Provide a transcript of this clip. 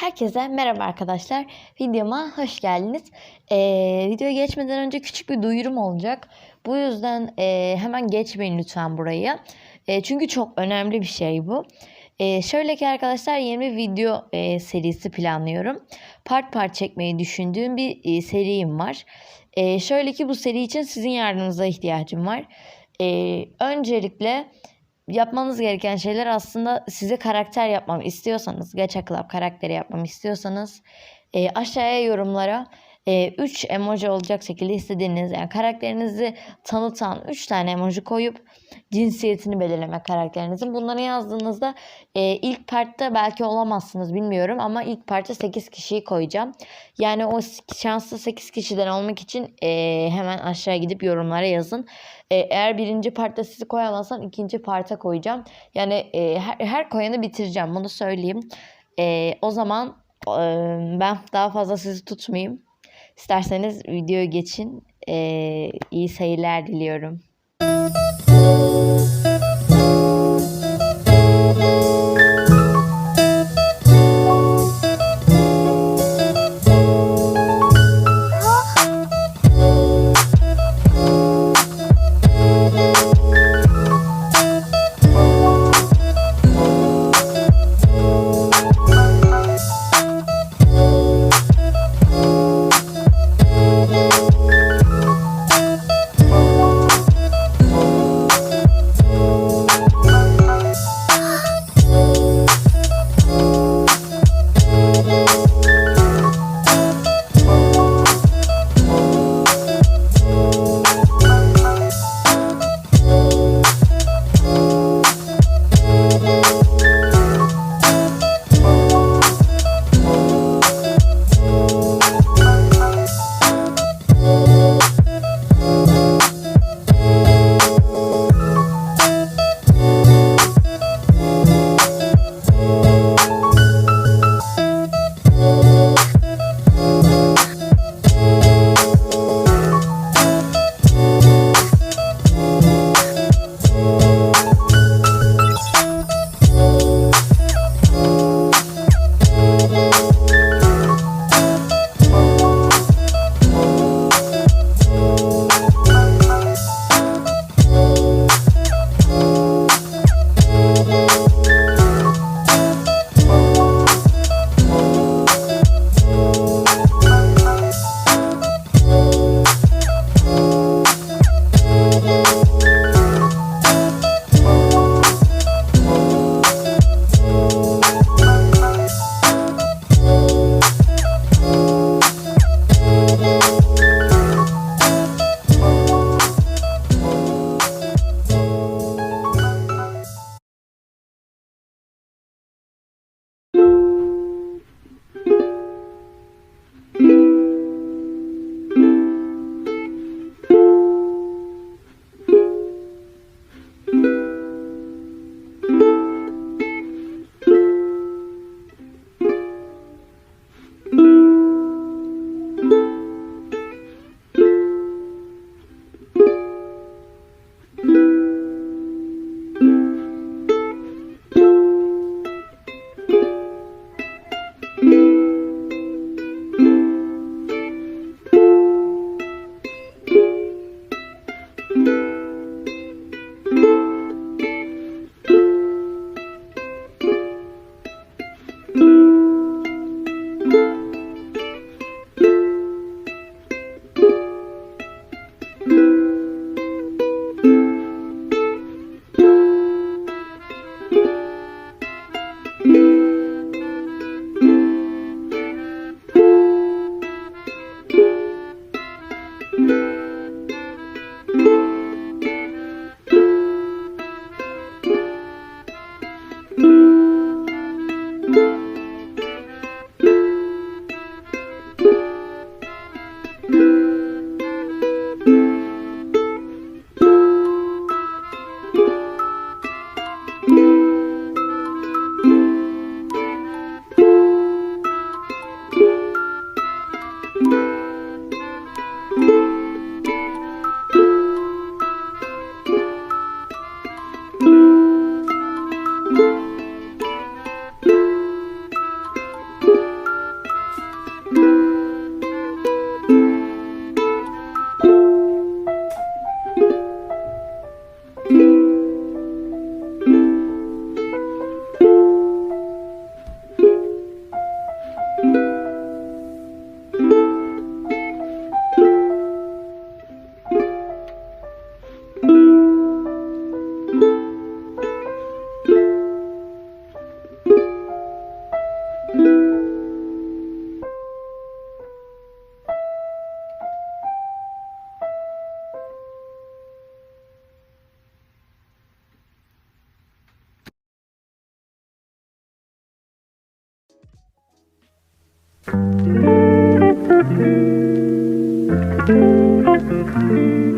Herkese merhaba arkadaşlar. Videoma hoş geldiniz. Ee, videoya geçmeden önce küçük bir duyurum olacak. Bu yüzden e, hemen geçmeyin lütfen burayı. E, çünkü çok önemli bir şey bu. E, şöyle ki arkadaşlar yeni bir video e, serisi planlıyorum. Part part çekmeyi düşündüğüm bir e, serim var. E, şöyle ki bu seri için sizin yardımınıza ihtiyacım var. E, öncelikle yapmanız gereken şeyler aslında size karakter yapmamı istiyorsanız, Gacha Club karakteri yapmamı istiyorsanız e, aşağıya yorumlara 3 e, emoji olacak şekilde istediğiniz yani karakterinizi tanıtan 3 tane emoji koyup cinsiyetini belirleme karakterinizin. Bunları yazdığınızda e, ilk partta belki olamazsınız bilmiyorum ama ilk partta 8 kişiyi koyacağım. Yani o şanslı 8 kişiden olmak için e, hemen aşağı gidip yorumlara yazın. E, eğer birinci partta sizi koyamazsam ikinci parta koyacağım. Yani e, her, her koyanı bitireceğim bunu söyleyeyim. E, o zaman e, ben daha fazla sizi tutmayayım. İsterseniz videoya geçin. Ee, iyi seyirler diliyorum. Thank mm -hmm. you.